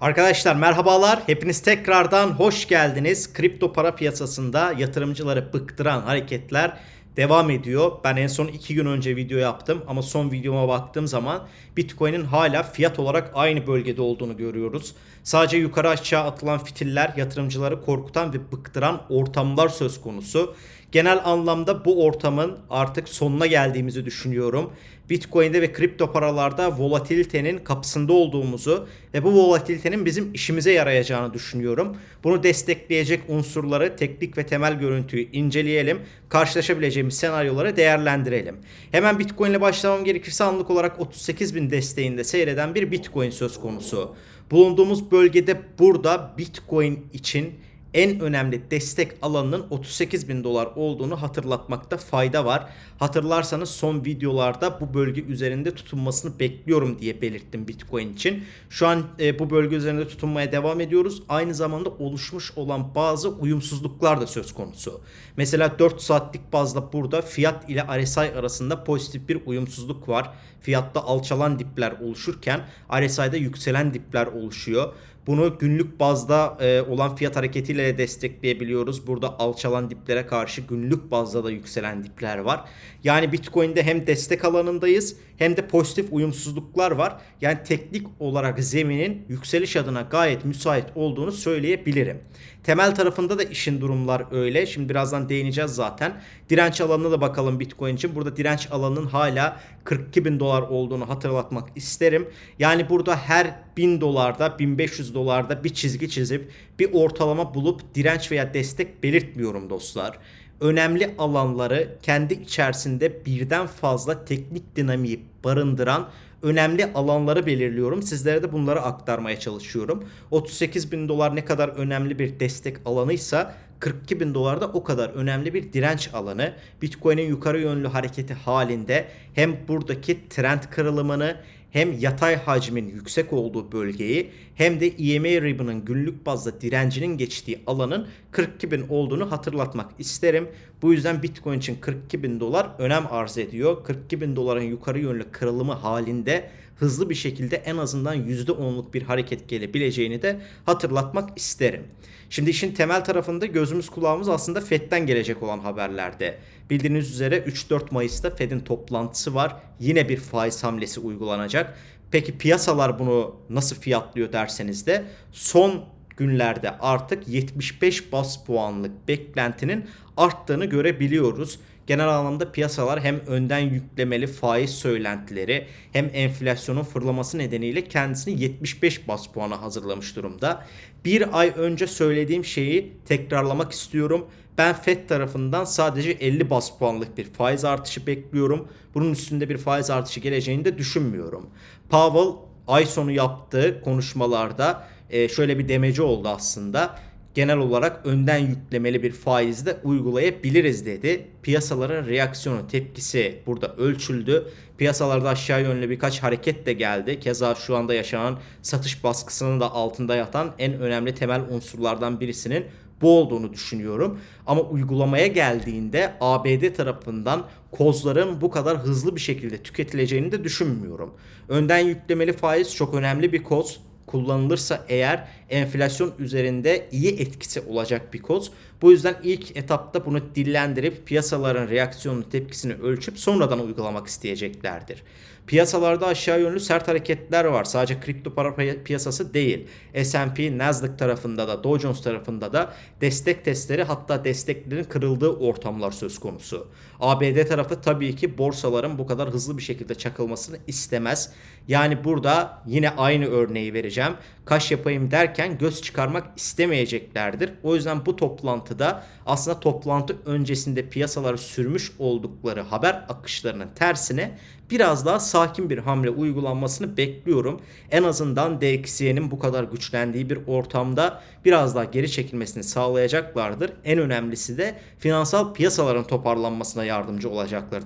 Arkadaşlar merhabalar. Hepiniz tekrardan hoş geldiniz. Kripto para piyasasında yatırımcıları bıktıran hareketler devam ediyor. Ben en son 2 gün önce video yaptım ama son videoma baktığım zaman Bitcoin'in hala fiyat olarak aynı bölgede olduğunu görüyoruz. Sadece yukarı aşağı atılan fitiller yatırımcıları korkutan ve bıktıran ortamlar söz konusu. Genel anlamda bu ortamın artık sonuna geldiğimizi düşünüyorum. Bitcoin'de ve kripto paralarda volatilitenin kapısında olduğumuzu ve bu volatilitenin bizim işimize yarayacağını düşünüyorum. Bunu destekleyecek unsurları, teknik ve temel görüntüyü inceleyelim. Karşılaşabileceğimiz senaryoları değerlendirelim. Hemen Bitcoin ile başlamam gerekirse anlık olarak 38 bin desteğinde seyreden bir Bitcoin söz konusu. Bulunduğumuz bölgede burada Bitcoin için en önemli destek alanının 38 bin dolar olduğunu hatırlatmakta fayda var. Hatırlarsanız son videolarda bu bölge üzerinde tutunmasını bekliyorum diye belirttim Bitcoin için. Şu an e, bu bölge üzerinde tutunmaya devam ediyoruz. Aynı zamanda oluşmuş olan bazı uyumsuzluklar da söz konusu. Mesela 4 saatlik bazda burada fiyat ile RSI arasında pozitif bir uyumsuzluk var. Fiyatta alçalan dipler oluşurken RSI'de yükselen dipler oluşuyor. Bunu günlük bazda e, olan fiyat hareketiyle de destekleyebiliyoruz. Burada alçalan diplere karşı günlük bazda da yükselen dipler var. Yani Bitcoin'de hem destek alanındayız hem de pozitif uyumsuzluklar var. Yani teknik olarak zeminin yükseliş adına gayet müsait olduğunu söyleyebilirim. Temel tarafında da işin durumlar öyle. Şimdi birazdan değineceğiz zaten. Direnç alanına da bakalım Bitcoin için. Burada direnç alanının hala 42 bin dolar olduğunu hatırlatmak isterim. Yani burada her 1000 dolarda 1500 dolarda bir çizgi çizip bir ortalama bulup direnç veya destek belirtmiyorum dostlar önemli alanları kendi içerisinde birden fazla teknik dinamiği barındıran önemli alanları belirliyorum. Sizlere de bunları aktarmaya çalışıyorum. 38 bin dolar ne kadar önemli bir destek alanıysa 42 bin dolar da o kadar önemli bir direnç alanı. Bitcoin'in yukarı yönlü hareketi halinde hem buradaki trend kırılımını hem yatay hacmin yüksek olduğu bölgeyi hem de EMA ribbon'ın günlük bazda direncinin geçtiği alanın 42 bin olduğunu hatırlatmak isterim. Bu yüzden Bitcoin için 42 bin dolar önem arz ediyor. 42 bin doların yukarı yönlü kırılımı halinde hızlı bir şekilde en azından %10'luk bir hareket gelebileceğini de hatırlatmak isterim. Şimdi işin temel tarafında gözümüz kulağımız aslında FED'den gelecek olan haberlerde. Bildiğiniz üzere 3-4 Mayıs'ta FED'in toplantısı var. Yine bir faiz hamlesi uygulanacak. Peki piyasalar bunu nasıl fiyatlıyor derseniz de son günlerde artık 75 bas puanlık beklentinin arttığını görebiliyoruz. Genel anlamda piyasalar hem önden yüklemeli faiz söylentileri hem enflasyonun fırlaması nedeniyle kendisini 75 bas puana hazırlamış durumda. Bir ay önce söylediğim şeyi tekrarlamak istiyorum. Ben FED tarafından sadece 50 bas puanlık bir faiz artışı bekliyorum. Bunun üstünde bir faiz artışı geleceğini de düşünmüyorum. Powell ay sonu yaptığı konuşmalarda e, şöyle bir demeci oldu aslında. Genel olarak önden yüklemeli bir faizde uygulayabiliriz dedi. Piyasaların reaksiyonu, tepkisi burada ölçüldü. Piyasalarda aşağı yönlü birkaç hareket de geldi. Keza şu anda yaşanan satış baskısının da altında yatan en önemli temel unsurlardan birisinin bu olduğunu düşünüyorum. Ama uygulamaya geldiğinde ABD tarafından kozların bu kadar hızlı bir şekilde tüketileceğini de düşünmüyorum. Önden yüklemeli faiz çok önemli bir koz kullanılırsa eğer enflasyon üzerinde iyi etkisi olacak bir koz. Bu yüzden ilk etapta bunu dillendirip piyasaların reaksiyonunu tepkisini ölçüp sonradan uygulamak isteyeceklerdir. Piyasalarda aşağı yönlü sert hareketler var. Sadece kripto para piyasası değil. S&P, Nasdaq tarafında da Dow Jones tarafında da destek testleri hatta desteklerin kırıldığı ortamlar söz konusu. ABD tarafı tabii ki borsaların bu kadar hızlı bir şekilde çakılmasını istemez. Yani burada yine aynı örneği vereceğim. Kaş yapayım derken göz çıkarmak istemeyeceklerdir. O yüzden bu toplantıda aslında toplantı öncesinde piyasaları sürmüş oldukları haber akışlarının tersine biraz daha sakin bir hamle uygulanmasını bekliyorum. En azından DXY'nin bu kadar güçlendiği bir ortamda biraz daha geri çekilmesini sağlayacaklardır. En önemlisi de finansal piyasaların toparlanmasına yardımcı olacaklar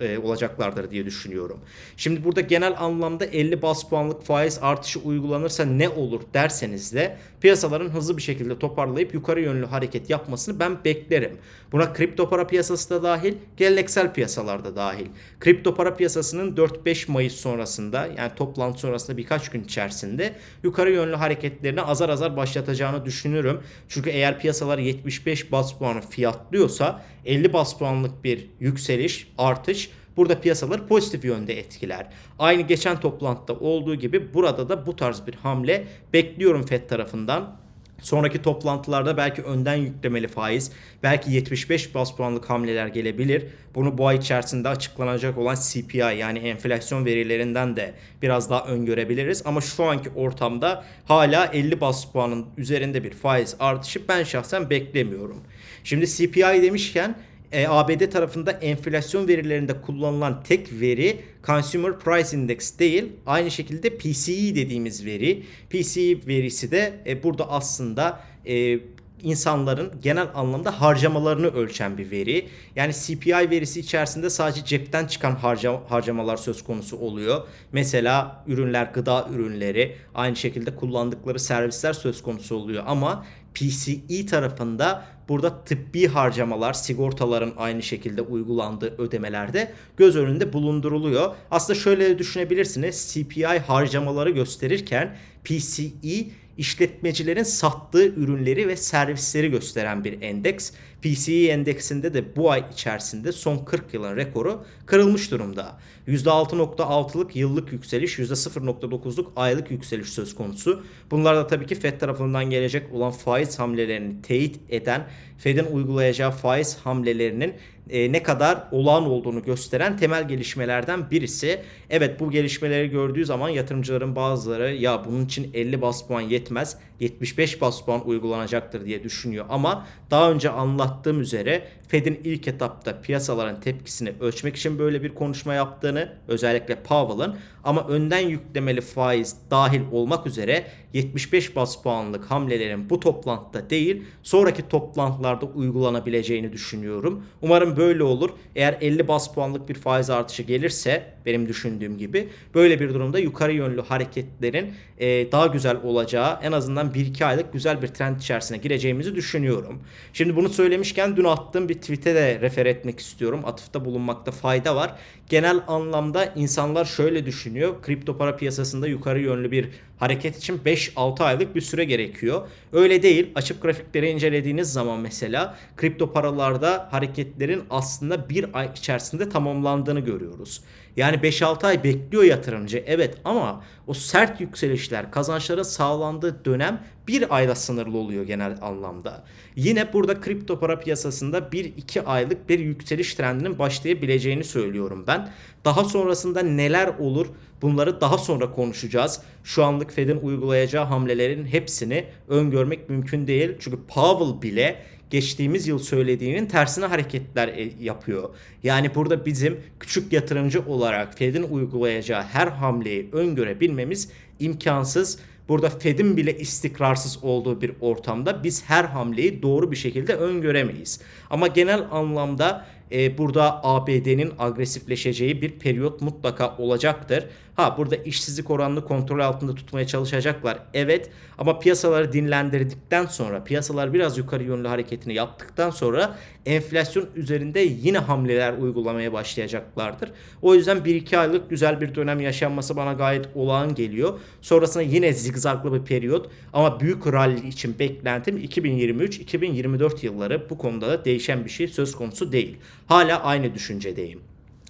e, olacaklardır diye düşünüyorum. Şimdi burada genel anlamda 50 bas puanlık faiz artışı uygulanırsa ne olur derseniz de piyasaların hızlı bir şekilde toparlayıp yukarı yönlü hareket yapmasını ben beklerim. Buna kripto para piyasası da dahil, geleneksel piyasalarda dahil. Kripto para piyasasının 4-5 Mayıs sonrasında yani toplantı sonrasında birkaç gün içerisinde yukarı yönlü hareketlerini azar azar başlatacağını düşünürüm. Çünkü eğer piyasalar 75 bas puanı fiyatlıyorsa 50 bas puanlık bir yükseliş, artış burada piyasaları pozitif yönde etkiler. Aynı geçen toplantıda olduğu gibi burada da bu tarz bir hamle bekliyorum FED tarafından. Sonraki toplantılarda belki önden yüklemeli faiz, belki 75 bas puanlık hamleler gelebilir. Bunu bu ay içerisinde açıklanacak olan CPI yani enflasyon verilerinden de biraz daha öngörebiliriz. Ama şu anki ortamda hala 50 bas puanın üzerinde bir faiz artışı ben şahsen beklemiyorum. Şimdi CPI demişken e, ABD tarafında enflasyon verilerinde kullanılan tek veri Consumer Price Index değil. Aynı şekilde PCE dediğimiz veri. PCE verisi de e, burada aslında e, insanların genel anlamda harcamalarını ölçen bir veri. Yani CPI verisi içerisinde sadece cepten çıkan harca, harcamalar söz konusu oluyor. Mesela ürünler, gıda ürünleri, aynı şekilde kullandıkları servisler söz konusu oluyor. Ama PCE tarafında burada tıbbi harcamalar, sigortaların aynı şekilde uygulandığı ödemelerde göz önünde bulunduruluyor. Aslında şöyle düşünebilirsiniz. CPI harcamaları gösterirken PCE işletmecilerin sattığı ürünleri ve servisleri gösteren bir endeks. PCE endeksinde de bu ay içerisinde son 40 yılın rekoru kırılmış durumda. %6.6'lık yıllık yükseliş, %0.9'luk aylık yükseliş söz konusu. Bunlar da tabii ki FED tarafından gelecek olan faiz hamlelerini teyit eden, FED'in uygulayacağı faiz hamlelerinin e, ne kadar olağan olduğunu gösteren temel gelişmelerden birisi. Evet bu gelişmeleri gördüğü zaman yatırımcıların bazıları ya bunun için 50 bas puan yetmez 75 bas puan uygulanacaktır diye düşünüyor. Ama daha önce anlattığım üzere Fed'in ilk etapta piyasaların tepkisini ölçmek için böyle bir konuşma yaptığını özellikle Powell'ın ama önden yüklemeli faiz dahil olmak üzere 75 bas puanlık hamlelerin bu toplantıda değil sonraki toplantılarda uygulanabileceğini düşünüyorum. Umarım böyle olur. Eğer 50 bas puanlık bir faiz artışı gelirse benim düşündüğüm gibi böyle bir durumda yukarı yönlü hareketlerin e, daha güzel olacağı en azından 1-2 aylık güzel bir trend içerisine gireceğimizi düşünüyorum. Şimdi bunu söylemişken dün attığım bir tweet'e de refer etmek istiyorum. Atıfta bulunmakta fayda var. Genel anlamda insanlar şöyle düşünüyor. Kripto para piyasasında yukarı yönlü bir hareket için 5-6 aylık bir süre gerekiyor. Öyle değil. Açıp grafikleri incelediğiniz zaman mesela kripto paralarda hareketlerin aslında bir ay içerisinde tamamlandığını görüyoruz. Yani 5-6 ay bekliyor yatırımcı evet ama o sert yükselişler kazançların sağlandığı dönem bir ayla sınırlı oluyor genel anlamda. Yine burada kripto para piyasasında 1-2 aylık bir yükseliş trendinin başlayabileceğini söylüyorum ben. Daha sonrasında neler olur bunları daha sonra konuşacağız. Şu anlık Fed'in uygulayacağı hamlelerin hepsini öngörmek mümkün değil. Çünkü Powell bile geçtiğimiz yıl söylediğinin tersine hareketler e, yapıyor. Yani burada bizim küçük yatırımcı olarak Fed'in uygulayacağı her hamleyi öngörebilmemiz imkansız. Burada Fed'in bile istikrarsız olduğu bir ortamda biz her hamleyi doğru bir şekilde öngöremeyiz. Ama genel anlamda e, burada ABD'nin agresifleşeceği bir periyot mutlaka olacaktır. Ha burada işsizlik oranını kontrol altında tutmaya çalışacaklar. Evet ama piyasaları dinlendirdikten sonra piyasalar biraz yukarı yönlü hareketini yaptıktan sonra enflasyon üzerinde yine hamleler uygulamaya başlayacaklardır. O yüzden 1-2 aylık güzel bir dönem yaşanması bana gayet olağan geliyor. Sonrasında yine zigzaglı bir periyot ama büyük rally için beklentim 2023-2024 yılları bu konuda da değişen bir şey söz konusu değil. Hala aynı düşüncedeyim.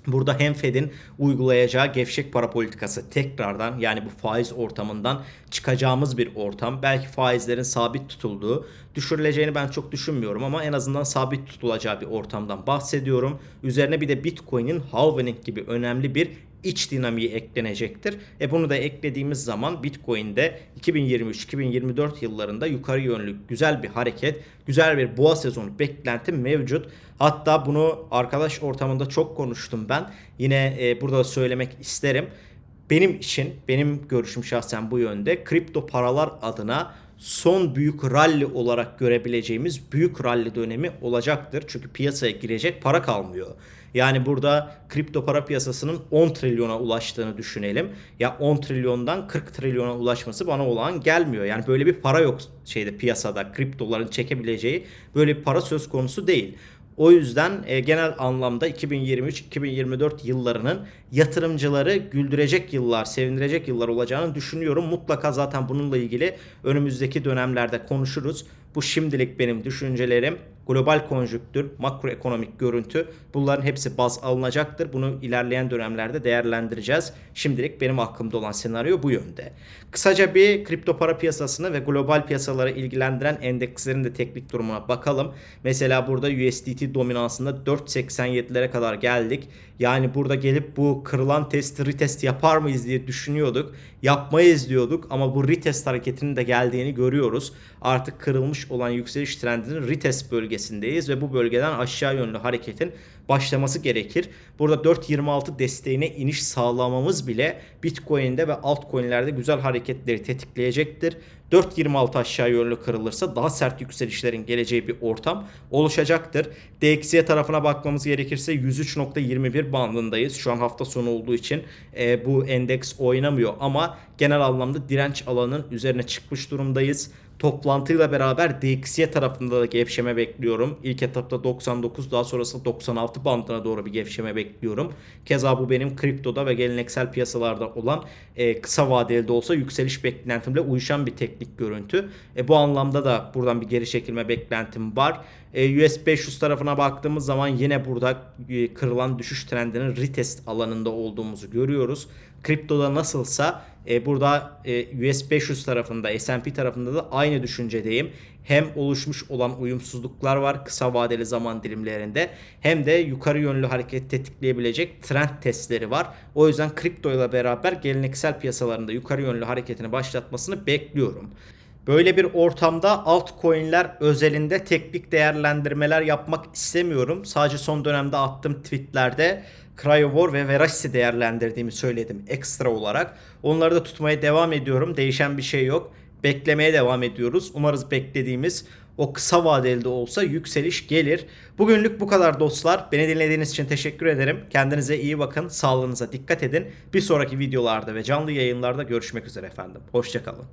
Burada hem Fed'in uygulayacağı gevşek para politikası tekrardan yani bu faiz ortamından çıkacağımız bir ortam. Belki faizlerin sabit tutulduğu, düşürüleceğini ben çok düşünmüyorum ama en azından sabit tutulacağı bir ortamdan bahsediyorum. Üzerine bir de Bitcoin'in halvening gibi önemli bir iç dinamiği eklenecektir. E bunu da eklediğimiz zaman Bitcoin'de 2023-2024 yıllarında yukarı yönlü güzel bir hareket, güzel bir boğa sezonu beklentim mevcut. Hatta bunu arkadaş ortamında çok konuştum ben. Yine e, burada söylemek isterim. Benim için, benim görüşüm şahsen bu yönde. Kripto paralar adına son büyük rally olarak görebileceğimiz büyük rally dönemi olacaktır. Çünkü piyasaya girecek para kalmıyor. Yani burada kripto para piyasasının 10 trilyona ulaştığını düşünelim. Ya 10 trilyondan 40 trilyona ulaşması bana olan gelmiyor. Yani böyle bir para yok şeyde piyasada kriptoların çekebileceği böyle bir para söz konusu değil. O yüzden e, genel anlamda 2023-2024 yıllarının yatırımcıları güldürecek yıllar, sevindirecek yıllar olacağını düşünüyorum. Mutlaka zaten bununla ilgili önümüzdeki dönemlerde konuşuruz. Bu şimdilik benim düşüncelerim. Global konjüktür, makroekonomik görüntü bunların hepsi baz alınacaktır. Bunu ilerleyen dönemlerde değerlendireceğiz. Şimdilik benim aklımda olan senaryo bu yönde. Kısaca bir kripto para piyasasını ve global piyasaları ilgilendiren endekslerin de teknik durumuna bakalım. Mesela burada USDT dominansında 4.87'lere kadar geldik. Yani burada gelip bu kırılan testi retest yapar mıyız diye düşünüyorduk. Yapmayız diyorduk ama bu retest hareketinin de geldiğini görüyoruz. Artık kırılmış olan yükseliş trendinin retest bölgesindeyiz ve bu bölgeden aşağı yönlü hareketin başlaması gerekir. Burada 4.26 desteğine iniş sağlamamız bile Bitcoin'de ve altcoin'lerde güzel hareketleri tetikleyecektir. 4.26 aşağı yönlü kırılırsa daha sert yükselişlerin geleceği bir ortam oluşacaktır. DXY tarafına bakmamız gerekirse 103.21 bandındayız. Şu an hafta sonu olduğu için e, bu endeks oynamıyor ama genel anlamda direnç alanının üzerine çıkmış durumdayız. Toplantıyla beraber DXY tarafında da gevşeme bekliyorum. İlk etapta 99 daha sonrasında 96 bandına doğru bir gevşeme bekliyorum. Keza bu benim kriptoda ve geleneksel piyasalarda olan e, kısa vadeli de olsa yükseliş beklentimle uyuşan bir teknik görüntü. E, bu anlamda da buradan bir geri çekilme beklentim var. E, US 500 tarafına baktığımız zaman yine burada e, kırılan düşüş trendinin retest alanında olduğumuzu görüyoruz. Kriptoda nasılsa e, burada e, US 500 tarafında S&P tarafında da aynı düşüncedeyim. Hem oluşmuş olan uyumsuzluklar var kısa vadeli zaman dilimlerinde hem de yukarı yönlü hareket tetikleyebilecek trend testleri var. O yüzden kripto ile beraber geleneksel piyasalarında yukarı yönlü hareketini başlatmasını bekliyorum. Böyle bir ortamda altcoin'ler özelinde teknik değerlendirmeler yapmak istemiyorum. Sadece son dönemde attığım tweetlerde Cryovor ve Veracity değerlendirdiğimi söyledim ekstra olarak. Onları da tutmaya devam ediyorum. Değişen bir şey yok. Beklemeye devam ediyoruz. Umarız beklediğimiz o kısa vadeli de olsa yükseliş gelir. Bugünlük bu kadar dostlar. Beni dinlediğiniz için teşekkür ederim. Kendinize iyi bakın. Sağlığınıza dikkat edin. Bir sonraki videolarda ve canlı yayınlarda görüşmek üzere efendim. Hoşçakalın.